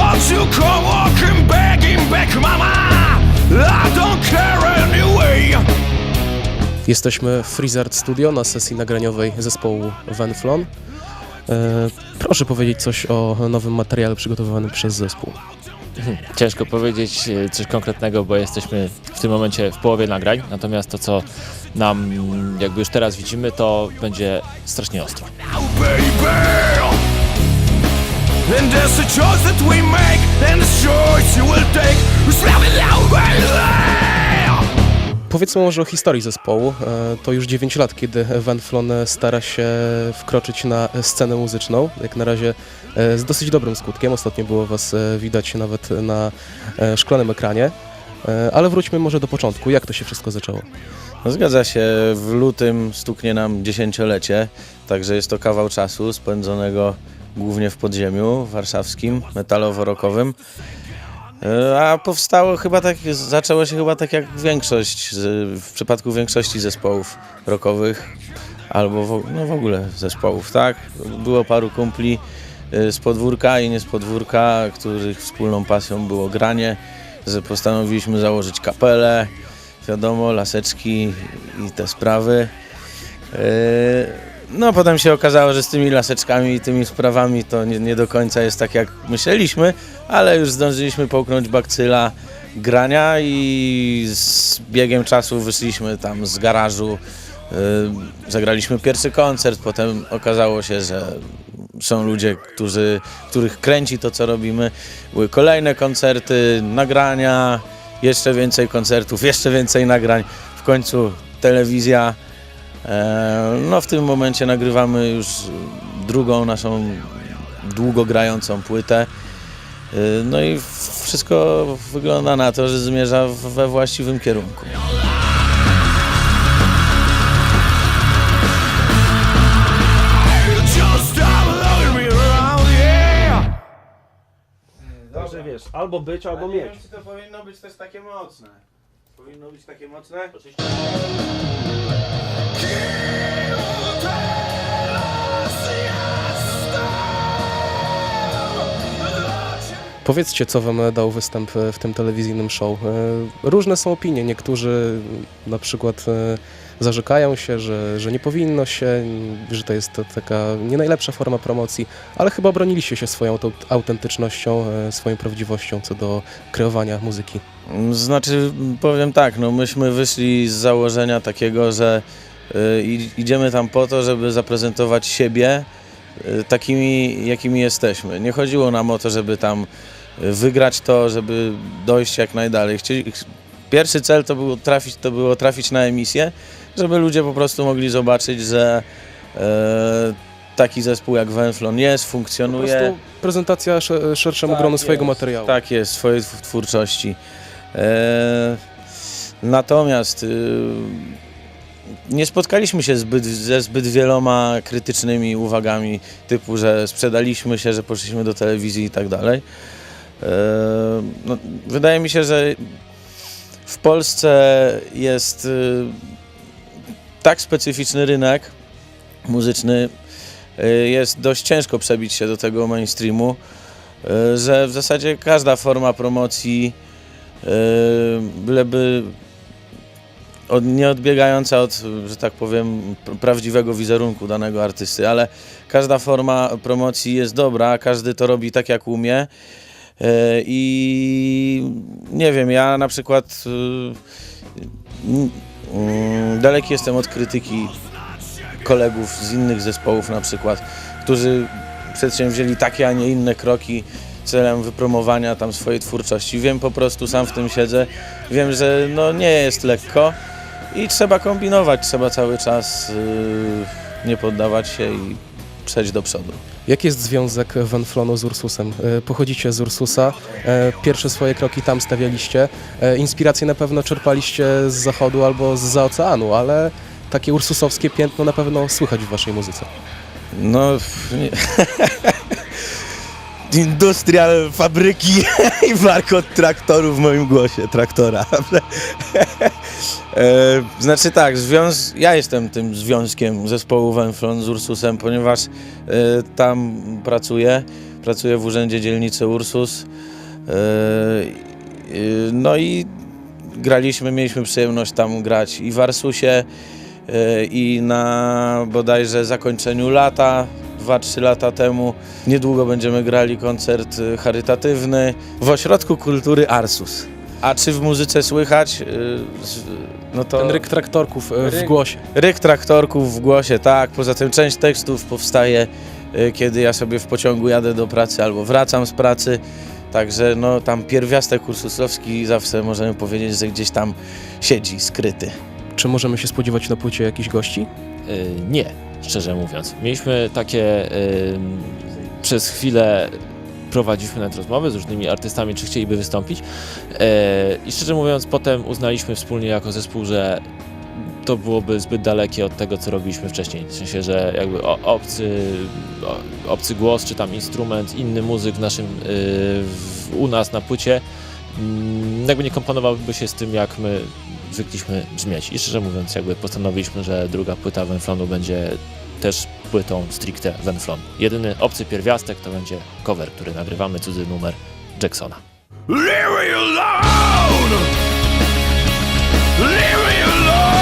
You come walking begging back, mama? I don't care anyway. Jesteśmy w Freezard Studio na sesji nagraniowej zespołu Venflon. E, proszę powiedzieć coś o nowym materiale przygotowywanym przez zespół. Ciężko powiedzieć e, coś konkretnego, bo jesteśmy w tym momencie w połowie nagrań, natomiast to, co nam jakby już teraz widzimy, to będzie strasznie ostro. And there's a choice that we make, and the choice you will take. Powiedzmy może o historii zespołu. E, To już 9 lat, kiedy Venflon stara się wkroczyć na scenę muzyczną. Jak na razie e, z dosyć dobrym skutkiem. Ostatnio było Was e, widać nawet na szklanym ekranie. Ale wróćmy może do początku. Jak to się wszystko zaczęło? No zgadza się, w lutym stuknie nam dziesięciolecie, także jest to kawał czasu spędzonego głównie w podziemiu warszawskim, metalowo-rockowym. E, A powstało chyba tak, zaczęło się chyba tak jak większość, w przypadku większości zespołów rockowych, albo w, no w ogóle zespołów, tak? Było paru kumpli e, z podwórka i nie z podwórka, których wspólną pasją było granie, że postanowiliśmy założyć kapelę, wiadomo, laseczki i te sprawy. Yy, No, potem się okazało, że z tymi laseczkami i tymi sprawami to nie, nie do końca jest tak, jak myśleliśmy, ale już zdążyliśmy połknąć bakcyla grania i z biegiem czasu wyszliśmy tam z garażu, yy, zagraliśmy pierwszy koncert, potem okazało się, że są ludzie, którzy, których kręci to, co robimy. Były kolejne koncerty, nagrania, jeszcze więcej koncertów, jeszcze więcej nagrań. W końcu telewizja. E, No w tym momencie nagrywamy już drugą naszą długo grającą płytę. E, No i wszystko wygląda na to, że zmierza w- we właściwym kierunku. Także wiesz, albo być, albo mieć. czy to powinno być też takie mocne. Powinno być takie mocne? Powiedzcie, co wam dał występ e, w tym telewizyjnym show. E, Różne są opinie. Niektórzy na przykład e, zarzekają się, że, że nie powinno się, że to jest taka nie najlepsza forma promocji, ale chyba broniliście się swoją aut- autentycznością, swoją prawdziwością co do kreowania muzyki. Znaczy, powiem tak, no myśmy wyszli z założenia takiego, że idziemy tam po to, żeby zaprezentować siebie takimi, jakimi jesteśmy. Nie chodziło nam o to, żeby tam wygrać to, żeby dojść jak najdalej. Chcieli, ch- pierwszy cel to było, trafić, to było trafić na emisję, żeby ludzie po prostu mogli zobaczyć, że e, taki zespół jak Venflon jest, Po funkcjonuje. prostu prezentacja sze- szerszemu Tak gronu swojego jest, materiału. Tak jest, swojej tw- twórczości. E, natomiast y, nie spotkaliśmy się zbyt, ze zbyt wieloma krytycznymi uwagami, typu, że sprzedaliśmy się, że poszliśmy do telewizji i tak dalej. E, no, wydaje mi się, że w Polsce jest y, tak specyficzny rynek muzyczny, y, jest dość ciężko przebić się do tego mainstreamu e, że w zasadzie każda forma promocji, byleby od, nie odbiegająca od, że tak powiem, pr- prawdziwego wizerunku danego artysty, ale każda forma promocji jest dobra, każdy to robi tak jak umie. I nie wiem, ja na przykład n- mm, daleki jestem od krytyki kolegów z innych zespołów na przykład, którzy przedsięwzięli takie, a nie inne kroki celem wypromowania tam swojej twórczości. Wiem po prostu, sam w tym siedzę, wiem, że no nie jest lekko i trzeba kombinować, trzeba cały czas yy, nie poddawać się i przejść do przodu. Jaki jest związek Venflonu z Ursusem? E, Pochodzicie z Ursusa, e, pierwsze swoje kroki tam stawialiście, e, inspiracje na pewno czerpaliście z zachodu albo z oceanu, ale takie ursusowskie piętno na pewno słychać w waszej muzyce. No, nie. industrial fabryki i warkot traktoru w moim głosie, traktora. e, znaczy tak, związ... ja jestem tym związkiem zespołu Wenflon z Ursusem, ponieważ e, tam pracuję, pracuję w Urzędzie Dzielnicy Ursus. E, no i graliśmy, mieliśmy przyjemność tam grać i w Arsusie, i na bodajże zakończeniu lata, 2-3 lata temu. Niedługo będziemy grali koncert e, charytatywny w Ośrodku Kultury Arsus. A czy w muzyce słychać? z- No to Ten ryk traktorków e, w głosie. ryk traktorków w głosie, tak. Poza tym część tekstów powstaje, kiedy ja sobie w pociągu jadę do pracy albo wracam z pracy. Także no tam pierwiastek ursusowski zawsze możemy powiedzieć, że gdzieś tam siedzi skryty. Czy możemy się spodziewać na płycie jakichś gości? Y, Nie, szczerze mówiąc. Mieliśmy takie y, przez chwilę prowadziliśmy nawet rozmowy z różnymi artystami, czy chcieliby wystąpić. Y, I szczerze mówiąc, potem uznaliśmy wspólnie jako zespół, że to byłoby zbyt dalekie od tego, co robiliśmy wcześniej. W sensie, że jakby obcy, obcy głos, czy tam instrument, inny muzyk w naszym, y, w, u nas na płycie, mm, jakby nie komponowałby się z tym, jak my zwykliśmy brzmieć. I szczerze mówiąc, jakby postanowiliśmy, że druga płyta Wenflonu będzie też płytą stricte Wenflon. Jedyny obcy pierwiastek to będzie cover, który nagrywamy, cudzy numer Jacksona. Leave me alone! Leave me alone!